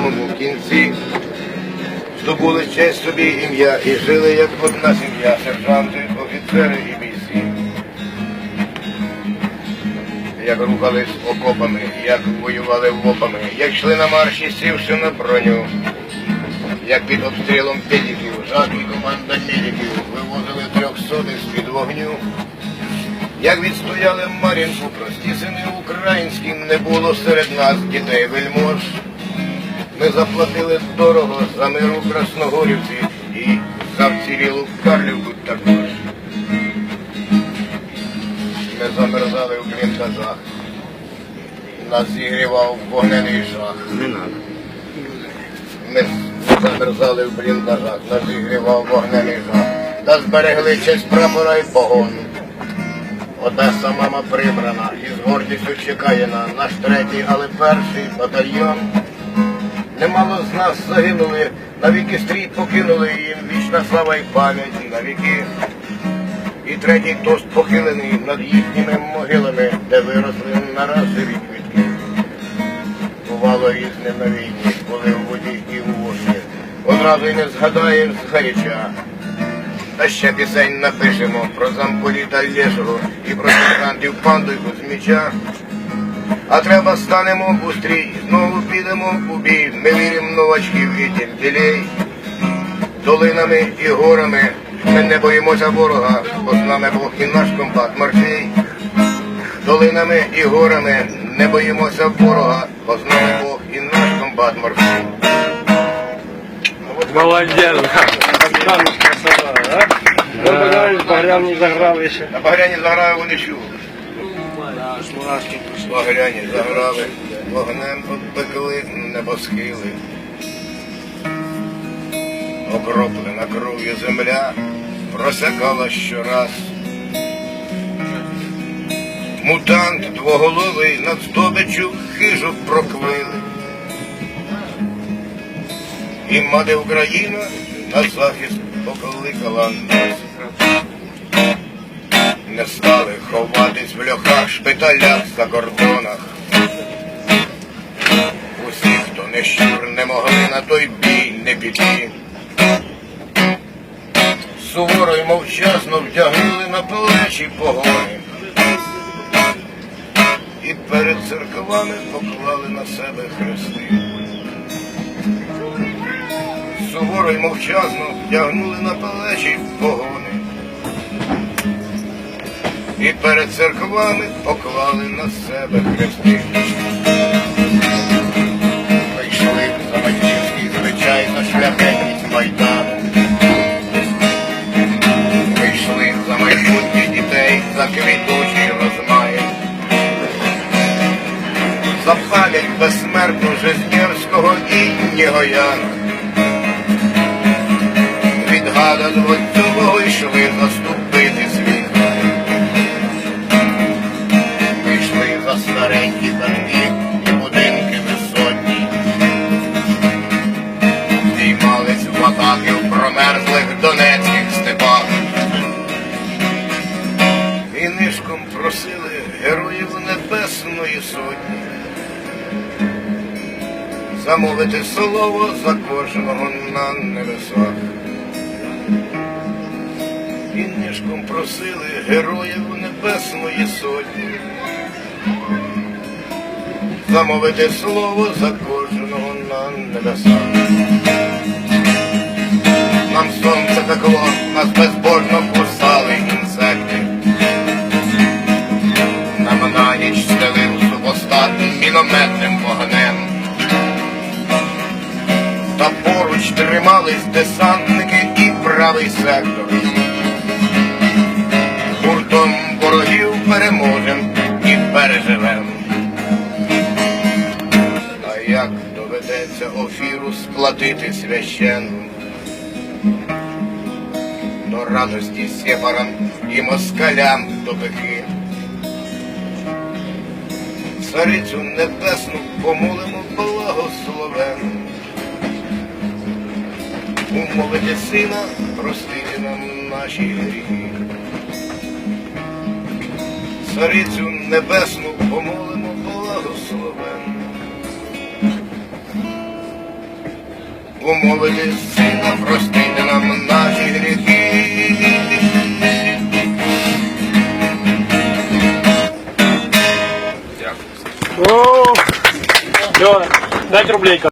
самому кінці. Здобули честь собі ім'я і жили як одна сім'я, сержанти, офіцери і бійці. Як рухались окопами, як воювали вопами, як йшли на марші, сівши на броню, як під обстрілом педиків, жак і команда медиків вивозили трьохсоти з-під вогню. Як відстояли Мар'їнку, прості сини українські, не було серед нас дітей вельмож. Ми заплатили дорого за мир у Красногорівці і за вцілілу Карлівку також. Ми замерзали в бліндажах. Нас зігрівав вогнений жах. Не надо. Ми замерзали в бліндажах, нас зігрівав вогнений жах. Та зберегли честь прапора і погон. Одеса мама прибрана і з гордістю чекає на наш третій, але перший батальйон. Немало з нас загинули, навіки стрій покинули їм вічна слава і пам'ять навіки. І третій тост похилений над їхніми могилами, де виросли нараз живі квітки. Бувало різне на війні, коли в воді і в воші. Одразу й не згадаєш згаряча. Та ще пісень напишемо про замполіта Лєшого і про сержантів пандойку з міча. А треба станемо у стрій, знову підемо у бій. Ми віримо новачків і тімпілей. Долинами і горами ми не боїмося ворога, бо з нами Бог і наш компат Морфій. Долинами і горами не боїмося ворога, бо з нами Бог і наш комбат Морфій. Молодець, красава, да? Добре, погрям заграли ще. На багряні заграю вони чув. Аж мурашки пішли. Багряні заграли, вогнем обпекли небосхили. Окроплена кров'ю земля просякала щораз. Мутант двоголовий над здобичу хижу проклили. І мати Україна на захист покликала нас. Не стали ховатись в льохах, шпиталях за кордонах. Усі, хто не щур, не могли на той бій не піти. Суворо й мовчазно вдягнули на плечі погони. І перед церквами поклали на себе хрести. Суворо й мовчазно вдягнули на плечі погони і перед церквами поклали на себе хрести. Прийшли за батьківський звичайно шляхетність майдану. Прийшли за майбутнє дітей, за квітучий розмай. За пам'ять безсмертну Жизнєвського і Нігояна. Від гада Двоцювого йшли заступити хатки і будинки висотні. Діймались в атаки в промерзлих донецьких степах. І просили героїв Небесної Сотні. Замовити слово за кожного на небесах. І нишком просили героїв Небесної Сотні замовити слово за кожного на небесах. Нам сонце пекло, нас безбожно кусали інсекти. Нам на ніч стелив супостатним мінометним вогнем. Та поруч тримались десантники і правий сектор. Гуртом ворогів переможем і переживем. Доведеться офіру сплатити священну? До радості сєпарам і москалям до пеки. Царицю небесну помолимо благословенну. Умовити сина, простити нам наші гріхи. Царицю небесну помолимо умовили сина, простити нам наші гріхи. О, Все, дайте рублейка.